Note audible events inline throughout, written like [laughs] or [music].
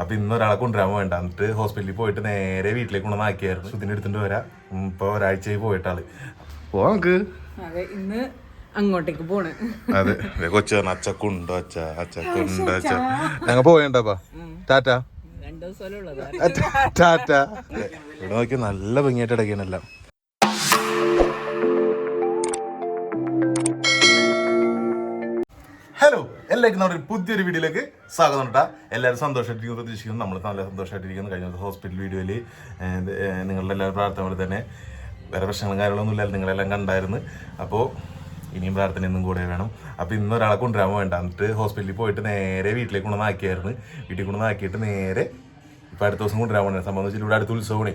അപ്പൊ ഇന്ന് ഒരാളെ കൊണ്ടുവരാൻ വേണ്ട. എന്നിട്ട് ഹോസ്പിറ്റലിൽ പോയിട്ട് നേരെ വീട്ടിലേക്ക് കൊണ്ടുവന്നാക്കിയായിരുന്നു സുദിനെ എടുത്തിട്ട് വരാം. വരാ ഇപ്പൊ ഒരാഴ്ചയായി പോയിട്ടാൾ പോവാ നമുക്ക്. അതെ ഇന്ന് അങ്ങോട്ടേക്ക് പോണ്. അതെ കൊച്ചു അച്ചക്കുണ്ടോ അച്ഛ അച്ചക്കുണ്ടോ അച്ഛ ഞങ്ങൾ പോയണ്ടപ്പാ ടാറ്റ. ടാറ്റ. ഇവിടെ നോക്കി നല്ല ഭംഗിയായിട്ട് ഇടയ്ക്കാനെല്ലാം ഹലോ എല്ലാവർക്കും നമ്മുടെ പുതിയൊരു വീഡിയോയിലേക്ക് സ്വാഗതം കേട്ടാ എല്ലാവരും സന്തോഷമായിട്ടിരിക്കുന്നു പ്രതീക്ഷിക്കുന്നു. നമ്മൾ നല്ല സന്തോഷമായിട്ടിരിക്കുന്നു. കഴിഞ്ഞ ഹോസ്പിറ്റൽ വീഡിയോയിൽ നിങ്ങളുടെ എല്ലാവരും പ്രാർത്ഥന പോലെ തന്നെ വേറെ പ്രശ്നങ്ങളും കാര്യങ്ങളൊന്നും ഇല്ലാതെ നിങ്ങളെല്ലാം കണ്ടായിരുന്നു. അപ്പോൾ ഇനിയും പ്രാർത്ഥന ഇന്നും കൂടെ വേണം. അപ്പോൾ ഇന്ന് ഒരാളെ കൊണ്ടുവരാൻ വേണ്ട. എന്നിട്ട് ഹോസ്പിറ്റലിൽ പോയിട്ട് നേരെ വീട്ടിലേക്ക് കൊണ്ടുവന്നാക്കിയായിരുന്നു. വീട്ടിൽ കൊണ്ടുവന്നാക്കിയിട്ട് നേരെ ഇപ്പോൾ അടുത്ത ദിവസം കൊണ്ടുവരാൻ വേണ്ടി. സംബന്ധിച്ചിട്ട് ഇവിടെ അടുത്ത് ഉത്സവമാണ്.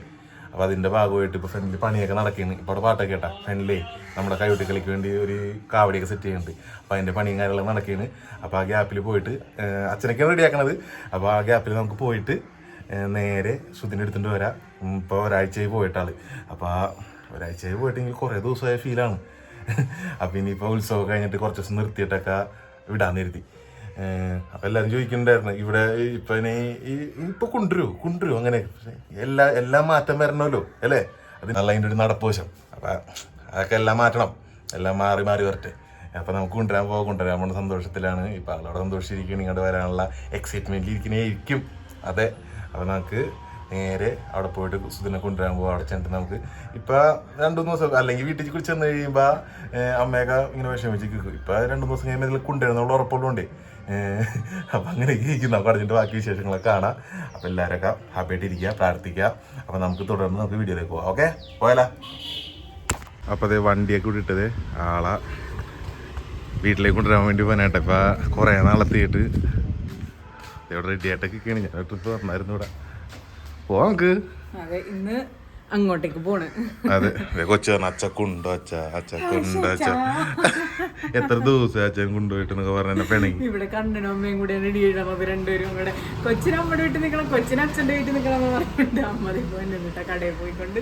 അപ്പോൾ അതിന്റെ ഭാഗമായിട്ട് ഇപ്പോൾ ഫ്രണ്ടിൽ പണിയൊക്കെ നടക്കുന്നു ഇപ്പോൾ അവിടെ പാട്ടൊക്കെ കേട്ടാ. ഫ്രണ്ടിലേ നമ്മുടെ കൈകൊട്ടിക്കളിക്ക് വേണ്ടി ഒരു കാവടിയൊക്കെ സെറ്റ് ചെയ്യുന്നുണ്ട്. അപ്പോൾ അതിന്റെ പണിയും കാര്യങ്ങളൊക്കെ നടക്കുന്നു അപ്പോൾ ആ ഗ്യാപ്പിൽ പോയിട്ട് അച്ഛനൊക്കെയാണ് റെഡിയാക്കണത് അപ്പോൾ ആ ഗ്യാപ്പിൽ നമുക്ക് പോയിട്ട് നേരെ ശ്രുതിനെ എടുത്തുകൊണ്ട് വരാം. ഇപ്പോൾ ഒരാഴ്ചയായി പോയിട്ടാൾ അപ്പോൾ ആ ഒരാഴ്ചയായി പോയിട്ടെങ്കിൽ കുറേ ദിവസമായ ഫീലാണ് [laughs] അപ്പോൾ ഇനിയിപ്പോൾ ഉത്സവം കഴിഞ്ഞിട്ട് കുറച്ച് ദിവസം നിർത്തിയിട്ടൊക്കെ വിടാൻ നിർത്തി അപ്പം എല്ലാവരും ചോദിക്കണ്ടായിരുന്നു. ഇവിടെ ഇപ്പം ഇപ്പൊ കൊണ്ടുവരൂ കൊണ്ടുവരൂ അങ്ങനെ. എല്ലാ എല്ലാം മാറ്റം വരണമല്ലോ അല്ലേ? നല്ല അതിന്റെ ഒരു നടപ്പുവശം. അപ്പം അതൊക്കെ എല്ലാം മാറ്റണം. എല്ലാം മാറി മാറി വരട്ടെ. അപ്പം നമുക്ക് കൊണ്ടുവരാൻ പോകാൻ കൊണ്ടുവരാൻ പോകുന്ന സന്തോഷത്തിലാണ്. ഇപ്പം ആളോട് സന്തോഷിച്ചിരിക്കുകയാണ്. ഇങ്ങോട്ട് വരാനുള്ള എക്സൈറ്റ്മെന്റിൽ ഇരിക്കും. അതെ. അപ്പം നമുക്ക് നേരെ അവിടെ പോയിട്ട് സുധിനെ കൊണ്ടുവരാൻ പോകും അവിടെ ചെന്നിട്ട് നമുക്ക് ഇപ്പം രണ്ടു മൂന്ന് ദിവസം അല്ലെങ്കിൽ വീട്ടിൽ കൂടി ചെന്ന് കഴിയുമ്പോൾ അമ്മയൊക്കെ ഇങ്ങനെ വിഷമിച്ചിരിക്കും ഇപ്പം രണ്ടു മൂന്ന് ദിവസം കഴിയുമ്പോൾ ഇതിൽ കൊണ്ടുവരുന്നുള്ള ഉറപ്പുള്ളതുകൊണ്ടേ. അപ്പം അങ്ങനെ ഇരിക്കും നമുക്ക് അടിച്ചിട്ട് ബാക്കി വിശേഷങ്ങളൊക്കെ കാണാം. അപ്പം എല്ലാവരൊക്കെ ഹാപ്പി ആയിട്ട് ഇരിക്കുക പ്രാർത്ഥിക്കുക. അപ്പം നമുക്ക് തുടർന്ന് നമുക്ക് വീഡിയോയിലേക്ക് പോകാം ഓക്കെ പോയാലോ? അപ്പോൾ അതേ വണ്ടിയൊക്കെ ഇട്ടിട്ടത് ആളെ വീട്ടിലേക്ക് കൊണ്ടുവരാൻ വേണ്ടി പോകാനായിട്ട് ഇപ്പം കുറേ നാളെത്തിയിട്ട്. ഇവിടെ റെഡി ആയിട്ടൊക്കെ ഞാൻ ട്രിപ്പ് പറഞ്ഞായിരുന്നു ഇവിടെ. പോവാം നമുക്ക്. അതെ ഇന്ന് അങ്ങോട്ടേക്ക് പോണ്. അതെ കൊച്ചു പറഞ്ഞു അച്ചക്കുണ്ടോ അച്ഛ അച്ചക്കുണ്ടോ അച്ഛ. എത്ര ദിവസം അച്ഛൻ കൊണ്ടുപോയിട്ടെന്നൊക്കെ പറഞ്ഞ പിണങ്ങി. ഇവിടെ കണ്ണനും അമ്മയും കൂടെ രണ്ടുപേരും കൂടെ. കൊച്ചിന് അമ്മയുടെ വീട്ടിൽ നിൽക്കണം കൊച്ചിന് അച്ഛന്റെ വീട്ടിൽ നിൽക്കണം എന്ന് പറഞ്ഞിട്ട് അമ്മ ഇപ്പോൾ വീട്ടാ കടയിൽ പോയിക്കൊണ്ട്.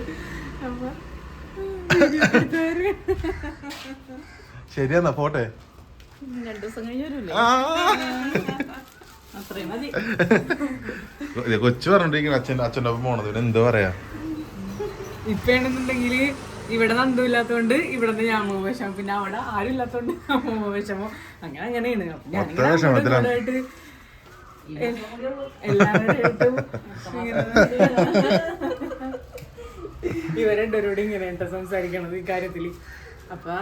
അപ്പൊ ശരിയെന്നാ പോട്ടെ. രണ്ടു ദിവസം കഴിഞ്ഞ് കൊച്ചു പറഞ്ഞിരിക്കുന്നു അച്ഛൻ അച്ഛന്റെ ഒപ്പം പോണത്. ഇവിടെ എന്താ പറയാ? ഇപ്പയാണെന്നുണ്ടെങ്കിൽ ഇവിടെ നന്ദു ഇല്ലാത്തോണ്ട് ഇവിടെ നിന്ന് ഞാൻ അമ്മ വിഷമം. പിന്നെ അവിടെ ആരും ഇല്ലാത്തോണ്ട് വിഷമം. അങ്ങനെ അങ്ങനെയാണ്. ഞാൻ എല്ലാവരും ഇവരെ എല്ലാവരുടെയും സംസാരിക്കണത് ഈ കാര്യത്തിൽ. അപ്പൊ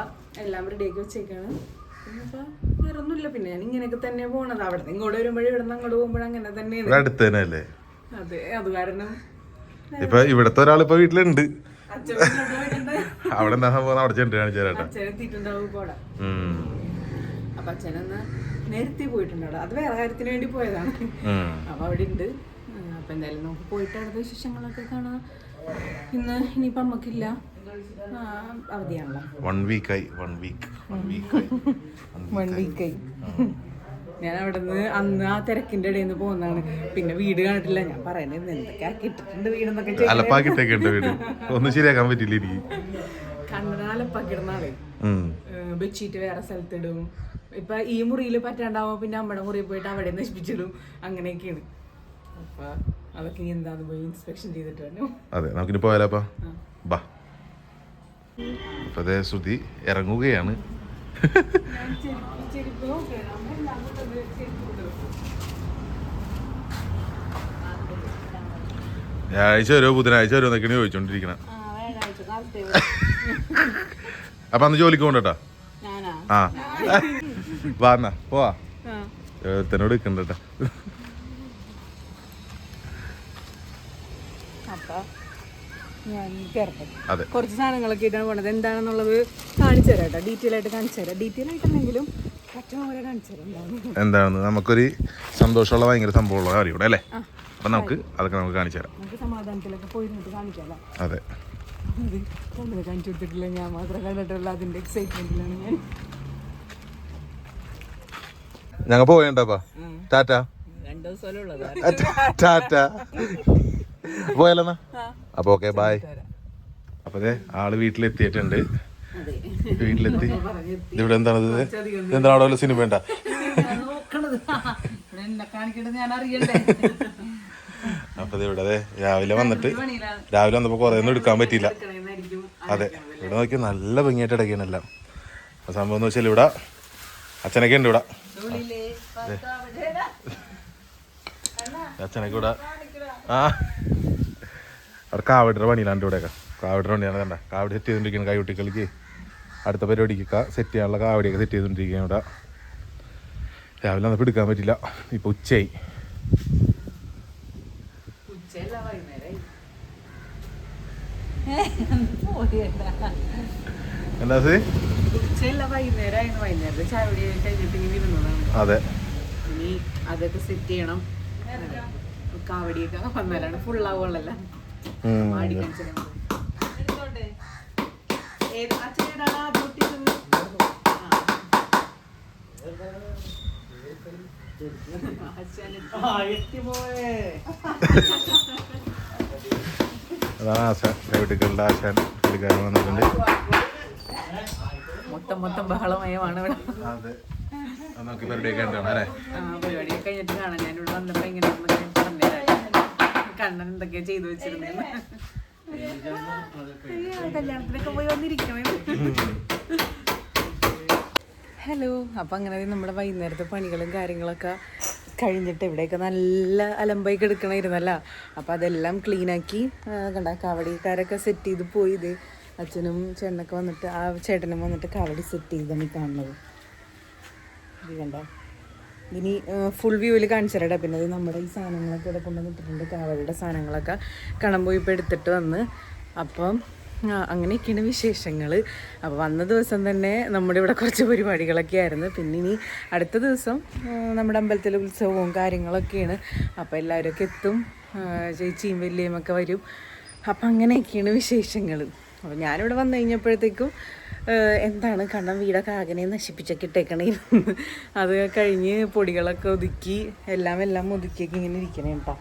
എല്ലാം റെഡിയാക്കി വെച്ചേക്കാണ്. പിന്നിപ്പോ വേറെ ഒന്നുമില്ല പിന്നെ ഞാൻ ഇങ്ങനെയൊക്കെ തന്നെ പോണത്. അവിടെ നിന്ന് ഇങ്ങോട്ട് വരുമ്പോഴേ ഇവിടെ നിന്ന് അങ്ങോട്ട് പോകുമ്പോഴും അങ്ങനെ തന്നെയാണ്. അടുത്ത് തന്നെ അല്ലേ അതെ അത് കാരണം ഇപ്പൊ ഇവിടത്തെ വീട്ടിലുണ്ട്. അച്ഛൻ വീട്ടിലോട്ട് പോയിട്ടുണ്ട് അവിടെ എന്താ സംഭവം? അവിടെ ചെണ്ട് കാണിച്ചു തരാട്ടാ അച്ഛനെത്തിയിട്ടുണ്ടാവും പോടാ. ഉം. അപ്പൊ അച്ഛനെന്ന് നേരത്തെ പോയിട്ടുണ്ട് അത് വേറെ കാര്യത്തിന് വേണ്ടി പോയതാണ്. അപ്പൊ അവിടെ ഉണ്ട്. അപ്പൊ എന്തായാലും നമുക്ക് പോയിട്ട് അവിടുത്തെ വിശേഷങ്ങളൊക്കെ കാണാം. ഇന്ന് ഇനിയിപ്പം നമുക്കില്ല. അവധിയാണല്ലോ. വൺ വീക്കായി വൺ വീക്ക് വൺ വീക്കായി വൺ വീക്കായി ഞാൻ അവിടെ നിന്ന് അന്ന് ആ തിരക്കിന്റെ ഇടയിൽ നിന്ന് പോകുന്നതാണ് പിന്നെ വീട് കണ്ടിട്ടില്ല. ഞാൻ പറയുന്നത് എന്തൊക്കെ കിട്ടിട്ടുണ്ട് വീടെന്നൊക്കെ അലപ്പാക്കിട്ടൊക്കെ ഉണ്ട് വീട്. ഒന്നും ശരിയാക്കാൻ പറ്റില്ല എനിക്ക്. കണ്ണട ഉം. ബെഡ്ഷീറ്റ് വേറെ സ്ഥലത്തിടും. ഇപ്പൊ ഈ മുറിയിൽ പറ്റാണ്ടാവുമ്പോ പിന്നെ അമ്മയുടെ മുറിയിൽ പോയിട്ട് അവിടെ നശിപ്പിച്ചിടും. അങ്ങനെയൊക്കെയാണ്. അപ്പൊ അതൊക്കെ ഇനി എന്താന്ന് പോയി ഇൻസ്പെക്ഷൻ ചെയ്തിട്ട് വരണം? അതെ നമുക്കിനി പോയാലോപ്പാ. ബാ. അതേ ശ്രുതി ഇറങ്ങുകയാണ്. വ്യാഴാഴ്ച വരുമോ ബുധനാഴ്ച വരുമോ എന്നൊക്കെയാണ് ചോദിച്ചോണ്ടിരിക്കണം. [laughs] അപ്പൊ അന്ന് ജോലിക്ക് പോകണ്ടട്ടാ? ഞാനാ? ആ. വാ എന്നാ പോവാ. ആ. ഒരുത്തനോട് നിൽക്കണ്ടട്ടാ ഞാൻ കയറട്ടെ കുറച്ച് സാധനങ്ങളൊക്കെ ഇട്ടാണ് പോണത് എന്താണെന്നുള്ളത് കാണിച്ചു തരാം കേട്ടോ. ഡീറ്റെയിൽ ആയിട്ട് കാണിച്ചു തരാം. ഡീറ്റെയിൽ ആയിട്ടുണ്ടെങ്കിലും എന്താണെന്ന്. നമുക്കൊരു സന്തോഷമുള്ള ഭയങ്കര സംഭവമുള്ള കാര്യം ഇവിടെ അല്ലേ? അപ്പൊ നമുക്ക് അതൊക്കെ നമുക്ക് കാണിച്ചു തരാം. നമുക്ക് സമാധാനത്തിലൊക്കെ പോയിരുന്നിട്ട് കാണിക്കാമല്ലോ അതെ. കാണിച്ചു കൊടുത്തിട്ടില്ല ഞാൻ മാത്രം. കണ്ടിട്ടുള്ള ഞാൻ. ഞങ്ങൾ പോയണ്ടാപ്പാ ടാറ്റ. ടാറ്റ. പോയാലെന്നാ അപ്പൊ ഓക്കെ ബൈ അപ്പൊ അതെ ആൾ വീട്ടിലെത്തിയിട്ടുണ്ട്. വീട്ടിലെത്തി. ഇവിടെ എന്താണത് എന്താ എന്താണ് അവിടെ വല്ല സിനിമ വേണ്ട അപ്പൊ ഇവിടെ അതെ രാവിലെ വന്നിട്ട് രാവിലെ വന്നപ്പോ കുറെ ഒന്നും എടുക്കാൻ പറ്റിയില്ല. അതെ ഇവിടെ നോക്കി നല്ല ഭംഗിയായിട്ട് ഇടയ്ക്കാനെല്ലാം അപ്പൊ സംഭവം എന്ന് വെച്ചാൽ ഇവിടെ അച്ഛനൊക്കെ ഉണ്ട് ഇവിടെ. അച്ഛനൊക്കെ ഇവിടെ. ആ. അവിടെ കാവടിയുടെ പണിയിലാണ്ട് ഇവിടെയൊക്കെ കാവടിയുടെ പണിയാണ് കണ്ട. കാവടി സെറ്റ് ചെയ്തോണ്ടിരിക്കുന്നത് കൈകുട്ടികൾക്ക് അടുത്ത പരിപാടിക്ക് സെറ്റ് ചെയ്യാനുള്ള കാവടിയൊക്കെ സെറ്റ് ചെയ്തുകൊണ്ടിരിക്കുകയാണ് ഇവിടെ. രാവിലെ വന്നപ്പോൾ എടുക്കാൻ പറ്റില്ല. ഇപ്പൊ ഉച്ചയായി. എന്താ അതെ. അതൊക്കെ സെറ്റ് ചെയ്യണം. കാവടിയൊക്കെ വന്നാലാണ് ഫുള്ളാവുള്ളല്ല. അതാണ് ആശാൻ. കൈകുട്ടികളുടെ ആശാൻ. പുള്ളിക്കാരൻ വന്നിട്ടുണ്ട്. മൊത്തം മൊത്തം ബഹളമയമാണ് ഇവിടെ. അതെ. നമുക്ക് പരിപാടിയൊക്കെ ഉണ്ടാണ് അല്ലേ? പരിപാടിയൊക്കെ കഴിഞ്ഞിട്ട് കാണാം. ഞാനിവിടെ വന്നപ്പോ ഇങ്ങനെ കണ്ണൻ എന്തൊക്കെയാ ചെയ്തു വെച്ചിരുന്നേന്ന് അയ്യോ, കല്യാണത്തിനൊക്കെ പോയി വന്നിരിക്കണേ. ഹലോ അപ്പം അങ്ങനെ ദേ നമ്മുടെ വൈകുന്നേരത്തെ പണികളും കാര്യങ്ങളൊക്കെ കഴിഞ്ഞിട്ട് ഇവിടെയൊക്കെ നല്ല അലമ്പായി കിടക്കണമായിരുന്നല്ല അപ്പം അതെല്ലാം ക്ലീനാക്കി കണ്ട കാവടിക്കാരൊക്കെ സെറ്റ് ചെയ്ത് പോയി ഇത്. അച്ഛനും ചേട്ടനൊക്കെ വന്നിട്ട് ആ ചേട്ടനും വന്നിട്ട് കാവടി സെറ്റ് ചെയ്താണ് കാണുന്നത്. ഇത് കണ്ടോ? ഇനി ഫുൾ വ്യൂവിൽ കാണിച്ചു തരട്ടെ പിന്നെ അത് നമ്മുടെ ഈ സാധനങ്ങളൊക്കെ ഇവിടെ കൊണ്ടുവന്നിട്ടുണ്ട് കാവടിയുടെ സാധനങ്ങളൊക്കെ കണം പോയി ഇപ്പോൾ എടുത്തിട്ട് വന്ന്. അപ്പം അങ്ങനെയൊക്കെയാണ് വിശേഷങ്ങൾ അപ്പോൾ വന്ന ദിവസം തന്നെ നമ്മുടെ ഇവിടെ കുറച്ച് പരിപാടികളൊക്കെ ആയിരുന്നു. പിന്നെ ഇനി അടുത്ത ദിവസം നമ്മുടെ അമ്പലത്തിലെ ഉത്സവവും കാര്യങ്ങളൊക്കെയാണ്. അപ്പോൾ എല്ലാവരൊക്കെ എത്തും. ചേച്ചിയും വലിയയും ഒക്കെ വരും. അപ്പം അങ്ങനെയൊക്കെയാണ് വിശേഷങ്ങൾ അപ്പോൾ ഞാനിവിടെ വന്നു കഴിഞ്ഞപ്പോഴത്തേക്കും എന്താണ് കണ്ണം വീടൊക്കെ ആകനെ നശിപ്പിച്ചൊക്കെ ഇട്ടേക്കണേ. അത് കഴിഞ്ഞ് പൊടികളൊക്കെ ഒതുക്കി എല്ലാം എല്ലാം ഒതുക്കിയൊക്കെ ഇങ്ങനെ ഇരിക്കണേ കേട്ടോ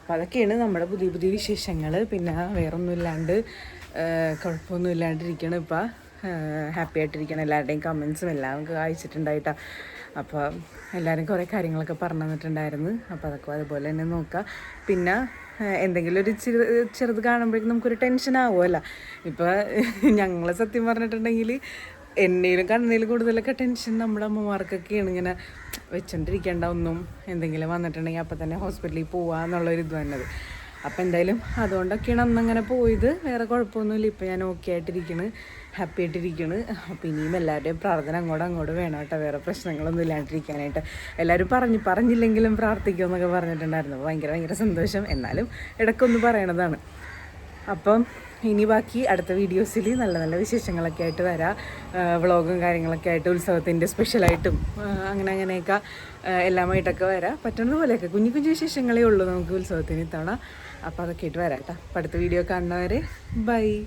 അപ്പം അതൊക്കെയാണ് നമ്മുടെ പുതിയ പുതിയ വിശേഷങ്ങൾ പിന്നെ വേറൊന്നുമില്ലാണ്ട് കുഴപ്പമൊന്നും ഇല്ലാണ്ടിരിക്കണം ഇപ്പം. ഹാപ്പി ആയിട്ടിരിക്കണം. എല്ലാവരുടെയും കമൻസും എല്ലാം അയച്ചിട്ടുണ്ടായിട്ടാ. അപ്പോൾ എല്ലാവരും കുറേ കാര്യങ്ങളൊക്കെ പറഞ്ഞു തന്നിട്ടുണ്ടായിരുന്നു. അപ്പോൾ അതൊക്കെ അതുപോലെ തന്നെ നോക്കാം. പിന്നെ എന്തെങ്കിലും ഒരു ചെറു ചെറുത് കാണുമ്പോഴേക്കും നമുക്കൊരു ടെൻഷൻ ആവുമല്ലോ. ഇപ്പോൾ ഞങ്ങൾ സത്യം പറഞ്ഞിട്ടുണ്ടെങ്കിൽ എന്നേലും കണ്ണേലും കൂടുതലൊക്കെ ടെൻഷൻ നമ്മുടെ അമ്മമാർക്കൊക്കെയാണ് ഇങ്ങനെ വെച്ചോണ്ടിരിക്കേണ്ട ഒന്നും എന്തെങ്കിലും വന്നിട്ടുണ്ടെങ്കിൽ അപ്പം തന്നെ ഹോസ്പിറ്റലിൽ പോവുക എന്നുള്ളൊരു ഇത് വന്നത്. അപ്പം എന്തായാലും അതുകൊണ്ടൊക്കെയാണ് അന്നങ്ങനെ പോയത്. വേറെ കുഴപ്പമൊന്നുമില്ല. ഇപ്പം ഞാൻ ഓക്കെ ആയിട്ടിരിക്കണ്. ഹാപ്പി ആയിട്ടിരിക്കണ്. അപ്പം ഇനിയും എല്ലാവരുടെയും പ്രാർത്ഥന അങ്ങോട്ടും അങ്ങോട്ട് വേണം കേട്ടോ. വേറെ പ്രശ്നങ്ങളൊന്നും ഇല്ലാണ്ടിരിക്കാനായിട്ട്. എല്ലാവരും പറഞ്ഞു പറഞ്ഞില്ലെങ്കിലും പ്രാർത്ഥിക്കുമെന്നൊക്കെ പറഞ്ഞിട്ടുണ്ടായിരുന്നു. ഭയങ്കര ഭയങ്കര സന്തോഷം. എന്നാലും ഇടയ്ക്കൊന്ന് പറയണതാണ്. അപ്പം ഇനി ബാക്കി അടുത്ത വീഡിയോസിൽ നല്ല നല്ല വിശേഷങ്ങളൊക്കെ ആയിട്ട് വരാം. വ്ളോഗും കാര്യങ്ങളൊക്കെ ആയിട്ട് ഉത്സവത്തിന്റെ സ്പെഷ്യലായിട്ടും അങ്ങനെ അങ്ങനെയൊക്കെ എല്ലാമായിട്ടൊക്കെ വരാം. പറ്റുന്നത് പോലെയൊക്കെ കുഞ്ഞു കുഞ്ഞു വിശേഷങ്ങളേ ഉള്ളൂ നമുക്ക് ഉത്സവത്തിന് ഇത്തവണ. അപ്പോൾ അതൊക്കെ ആയിട്ട് വരാം കേട്ടോ അടുത്ത വീഡിയോ കാണുന്നവരെ ബൈ